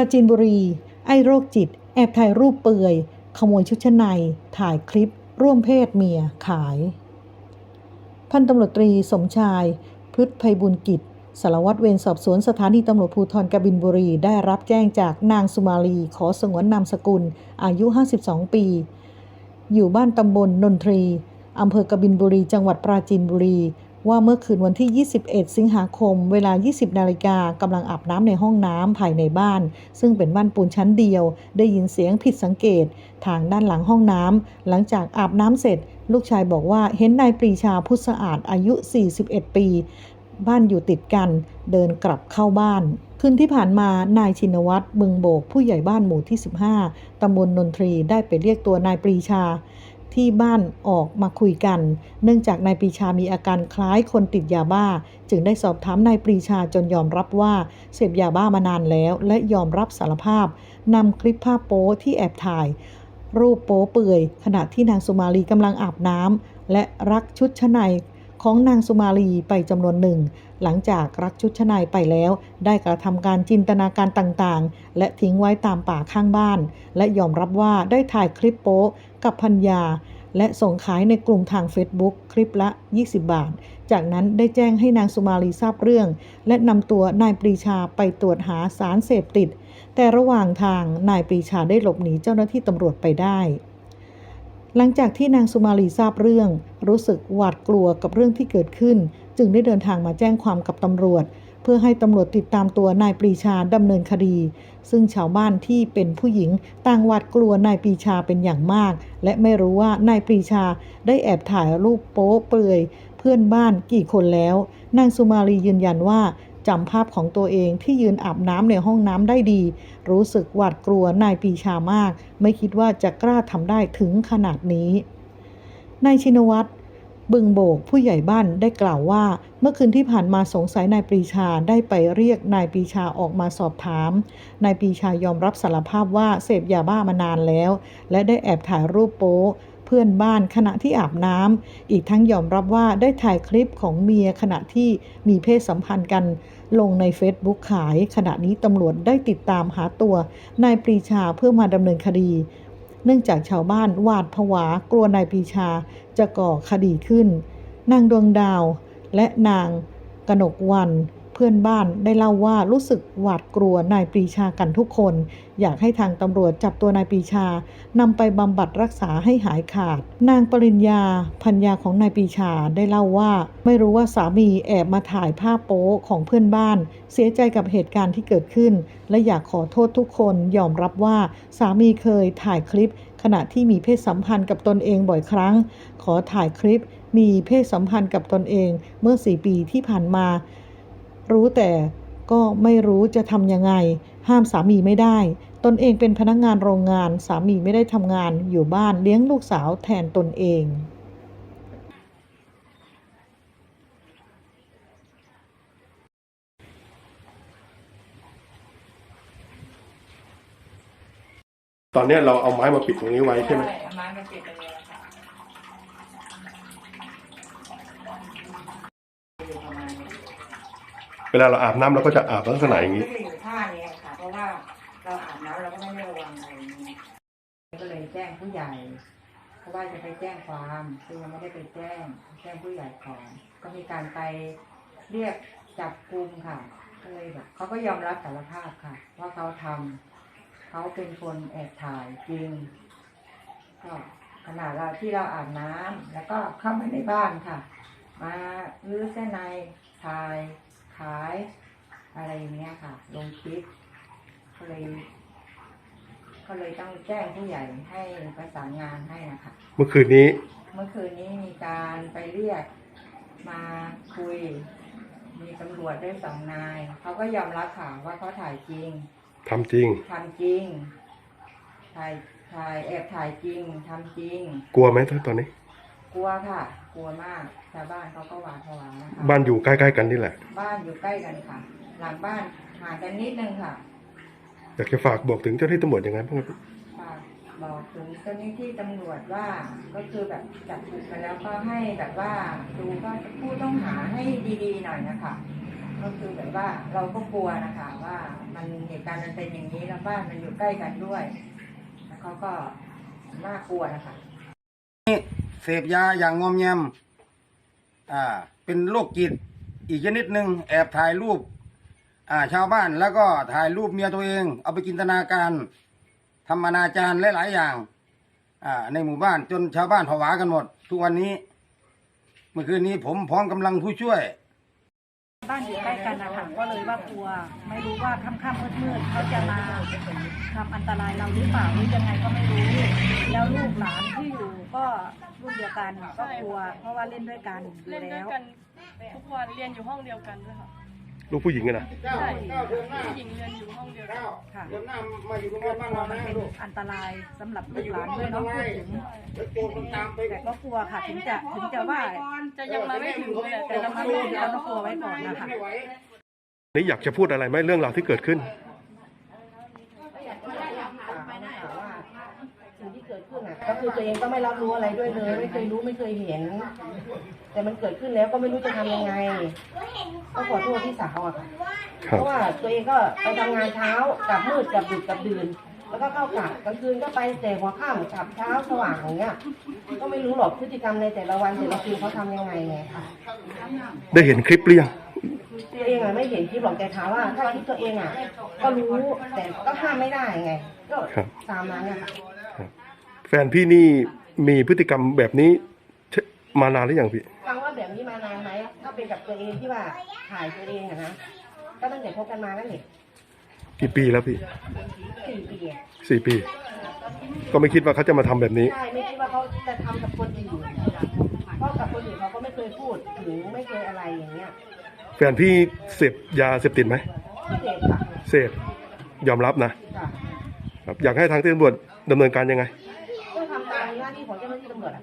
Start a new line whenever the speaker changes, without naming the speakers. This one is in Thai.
ราจีนบุรี ไอ้โรคจิต แอบถ่ายรูปเปลือย ขโมยชุดชั้นใน ถ่ายคลิป ร่วมเพศเมียขาย พันตำรวจตรีสมชาย พฤทธไพบุญกิจ สารวัตรเวรสอบสวนสถานีตำรวจภูธรกบินบุรี ได้รับแจ้งจากนางสุมาลี ขอสงวนนามสกุล อายุ 52 ปี อยู่บ้านตำบลนนทรีอำเภอกบินบุรี จังหวัดปราจีนบุรี ว่าเมื่อคืนวันที่ 21 สิงหาคม เวลา 20 นาฬิกากำลังอาบน้ำในห้องน้ำภายในบ้าน ซึ่งเป็นบ้านปูนชั้นเดียว ได้ยินเสียงผิดสังเกต ทางด้านหลังห้องน้ำหลังจากอาบน้ำเสร็จ ลูกชายบอกว่าเห็นนายปรีชาพุทธสะอาดอายุ 41 ปี บ้านอยู่ติดกัน เดินกลับเข้าบ้านคืนที่ผ่านมานายชินวัตรบึงโบก ผู้ใหญ่บ้านหมู่ที่ 15 ตำบลนนทรีได้ไปเรียกตัวนายปรีชา ที่บ้านออกมาคุยกัน เนื่องจากนายปรีชามีอาการคล้ายคนติดยาบ้า จึงได้สอบถามนายปรีชาจนยอมรับว่าเสพยาบ้ามานานแล้ว และยอมรับสารภาพนำคลิปภาพโป๊ที่แอบถ่าย รูปโป๊เปื่อย ขณะที่นางสุมาลีกำลังอาบน้ำและรักชุดชั้นใน ของนางสุมาลีไปจำนวนหนึ่ง หลังจากรักชุดชนในไปแล้ว ได้กระทำการจินตนาการต่างๆ และทิ้งไว้ตามป่าข้างบ้าน และยอมรับว่าได้ถ่ายคลิปโป๊กับพัญญา และส่งขายในกลุ่มทาง Facebook คลิปละ 20 บาท จากนั้นได้แจ้งให้นางสุมาลีทราบเรื่อง และนำตัวนายปรีชาไปตรวจหาสารเสพติด แต่ระหว่างทางนายปรีชาได้หลบหนีเจ้าหน้าที่ตำรวจไปได้ หลังจากที่นางสุมาลีทราบเรื่อง รู้สึกหวาดกลัวกับเรื่องที่เกิดขึ้น จึงได้เดินทางมาแจ้งความกับตำรวจ เพื่อให้ตำรวจติดตามตัวนายปรีชาดำเนินคดี ซึ่งชาวบ้านที่เป็นผู้หญิงต่างหวาดกลัวนายปรีชาเป็นอย่างมาก และไม่รู้ว่านายปรีชาได้แอบถ่ายรูปโป๊เปลือย เพื่อนบ้านกี่คนแล้ว นางสุมาลียืนยันว่า จำภาพของตัวเองที่ยืนอาบน้ำในห้องน้ำได้ดี รู้สึกหวาดกลัวนายปรีชามาก ไม่คิดว่าจะกล้าทำได้ถึงขนาดนี้นายชินวัตรบึงโบกผู้ใหญ่บ้านได้กล่าวว่า เมื่อคืนที่ผ่านมาสงสัยนายปรีชาได้ไปเรียกนายปรีชาออกมาสอบถามนายปรีชายอมรับสารภาพว่าเสพยาบ้ามานานแล้ว และได้แอบถ่ายรูปโป๊เพื่อนบ้านขณะที่อาบน้ำอีกทั้งยอมรับว่าได้ถ่ายคลิปของเมียขณะที่มีเพศสัมพันธ์กัน ลงใน Facebook ขาย ขณะนี้ตำรวจได้ติดตามหาตัวนายปรีชาเพื่อมาดำเนินคดี เนื่องจากชาวบ้านหวาดผวากลัวนายปรีชาจะก่อคดีขึ้น นางดวงดาวและนางกนกวัน พื่อนบ้านได้เล่าว่ารู้สึกหวาดกลัวนายปรีชากันทุกคน อยากให้ทางตำรวจจับตัวนายปรีชานำไปบำบัดรักษาให้หายขาด นางปริญญาพัญญาของนายปรีชาได้เล่าว่า ไม่รู้ว่าสามีแอบมาถ่ายภาพโป๊ของเพื่อนบ้าน เสียใจกับเหตุการณ์ที่เกิดขึ้น และอยากขอโทษทุกคนยอมรับว่าสามีเคยถ่ายคลิป ขณะที่มีเพศสัมพันธ์กับตนเองบ่อยครั้ง ขอถ่ายคลิป มีเพศสัมพันธ์กับตนเองเมื่อสี่ปีที่ผ่านมา รู้แต่ก็ไม่รู้จะทำยังไง ห้ามสามีไม่ได้ ตนเองเป็นพนักงานโรงงานสามีไม่ได้ทำงานอยู่บ้านเลี้ยงลูกสาวแทนตนเอง
ตอนเนี้ยเราเอาไม้มาปิดตรงนี้ไว้ใช่ไหม
เอาไม้มาปิดตรงนี้แล้วค่ะอยู่ประมาณนี้
เวลาเราอาบน้ำเราก็จะอาบลักษณะอย่างนี้
ก็จะอยู่ท่าเนี้ค่ะ เพราะว่าเราอาบน้ำเราก็ไม่ได้ระวังอะไรอย่างนี้ก็เลยแจ้งผู้ใหญ่ เพราะว่าจะไปแจ้งความซึ่งยังไม่ได้ไปแจ้ง แจ้งผู้ใหญ่ก่อนก็มีการไปเรียกจับกลุ่มค่ะ ก็เลยแบบเขาก็ยอมรับสารภาพค่ะ ว่าเขาทำเขาเป็นคนแอบถ่ายจริง ก็ขนาดเราที่เราอาบน้ำแล้วก็เข้ามาในบ้านค่ะ มาลื้อเส้นในถ่าย ขาย อะไรอย่างเงี้ยค่ะ ลงคลิปก็เลยก็เลยต้องแจ้งผู้ใหญ่ให้ประสานงานให้นะคะ
เมื่อคืนนี้
เมื่อคืนนี้มีการไปเรียกมาคุย มีตำรวจด้วยสองนาย เขาก็ยอมรับค่ะว่าเขาถ่ายจริง
ทำจริง
ทำจริง ถ่ายถ่ายแอบถ่ายจริงทำจริง
กลัวไหมตอนนี้
กลัวค่ะ กลัวมากชาวบ้านเขาก็หวาดผวานะคะ
บ้านอยู่ใกล้ๆกันนี่แหละ
บ้านอยู่ใกล้กันค่ะ หลังบ้านห่างกันนิดนึงค่ะ
อยากจะฝากบอกถึงเจ้าหน้าที่ตำรวจยังไงบ้างครับ
ฝากบอกถึงเจ้าหน้าที่ตำรวจว่าก็คือแบบจับถูกไปแล้วก็ให้แบบว่าดูก็ผู้ต้องหาให้ดีๆหน่อยนะคะถก็คือแบบว่าเราก็กลัวนะคะ ว่ามันเหตุการณ์มันเป็นอย่างนี้แล้วบ้านมันอยู่ใกล้กันด้วยแล้วเขาก็น่ากลัวนะคะ
เสพยาอย่างงอมแงมอ่าเป็นโรคจิตอีกชนิดหนึ่งแอบถ่ายรูปอ่าชาวบ้านแล้วก็ถ่ายรูปเมียตัวเอง เอาไปจินตนาการทำอนาจารหลาย ๆ อย่างอ่าในหมู่บ้านจนชาวบ้านผวากันหมด ทุกวันนี้ เมื่อคืนนี้ผมพร้อมกำลังผู้ช่วย
บ้านอยู่ใกล้กันนะคะก็เลยว่ากลัว ไม่รู้ว่าค่ำๆมืดๆเขาจะมาทำอันตรายเราหรือเปล่าหรือยังไงก็ไม่รู้ แล้วลูกหลานที่อยู่ก็รุ่นเดียวกันก็กลัว เพราะว่าเล่นด้วยกันอยู่
เล่นด้
แล้ว
ยว กันทุกวันเรียนอยู่ห้องเดียวกันด้วยค่ะ
ลูกผู้หญิงอะนะ
ใช่ผู้หญิงเรียนอยู่ห้องเดียวกัน
ค่ะ
เดี๋ยวหน้ามาอยู่โรงเรี
ก็
ยน
ก
บ้าน
ลัว
เรา
มัน
นะ
เป็น
ลูก
อันตรายสำหรับลูกหลานด้วยเนาะพูดถึง
แล้วโจรมันตามไป
แต่ก็กลัวค่ะถึงจะถึงจะว่า
จะยังมาไม่ถึงเลย
แต่
แต่
เรา
เรา
ไม่
มา
รู้
ไม่ถึง
เราต้องกลัวไว้ก่อนนะคะ
นี่อยากจะพูดอะไรไหมเรื่องราวที่เกิดขึ้น
สิ่งที่เกิดขึ้นอะก็คือตัวเองก็ไม่รับรู้อะไรด้วยเลย ไม่เคยรู้ไม่เคยเห็น แต่มันเกิดขึ้นแล้วก็ไม่รู้จะทำยังไง ก็ขอโทษพี่สาวอะค่ะ
ครับ
เพราะว่าตัวเองก็ไปทำงานเช้ากลับมืดกลับดึกกลับดื่น แล้วก็เข้ากะกลางคืนก็ไปแต่หัวค่ำกลับเช้าสว่างอย่างเงี้ย ก็ไม่รู้หรอกพฤติกรรมในแต่ละวันแต่ละคืนเขาทำยังไงไงค่ะ
ได้เห็นคลิปหรือยัง
ตัวเองอะไม่เห็นคลิปหรอกแต่ถามว่า ถ้าคิดตัวเองอะก็รู้แต่ก็ห้ามไม่ได้ไง ก็
ครับ
ตามนั้นนะคะ
แฟนพี่นี่มีพฤติกรรมแบบนี้เชมานานหรือยังพี่
ฟังว่าแบบนี้มานานไหมถ้าเป็นกับตัวเองที่ว่าถ่ายตัวเองอะนะก็ตั้งแต่พบกันมานั่นแหละ
กี่ปีแล้วพี่
สี่ปีอะ
สี่ปี ก็ไม่คิดว่าเขาจะมาทำแบบนี้
ใช่ไม่คิดว่าเขาจะทำกับคนอื่นเพราะกับคนอื่นเขาก็ไม่เคยพูดถึงไม่เคยอะไรอย่างเงี้ย
แฟนพี่เสพยาเสพติดไหม
ก็เด็กค่ะ
เสพยอมรับนะ
จ้ะ
ครับอยากให้ทางตำรวจดำเนินการยังไง
ต้องทำตามหน้าที่ของเจ้าหน้าที่ตำรวจอะ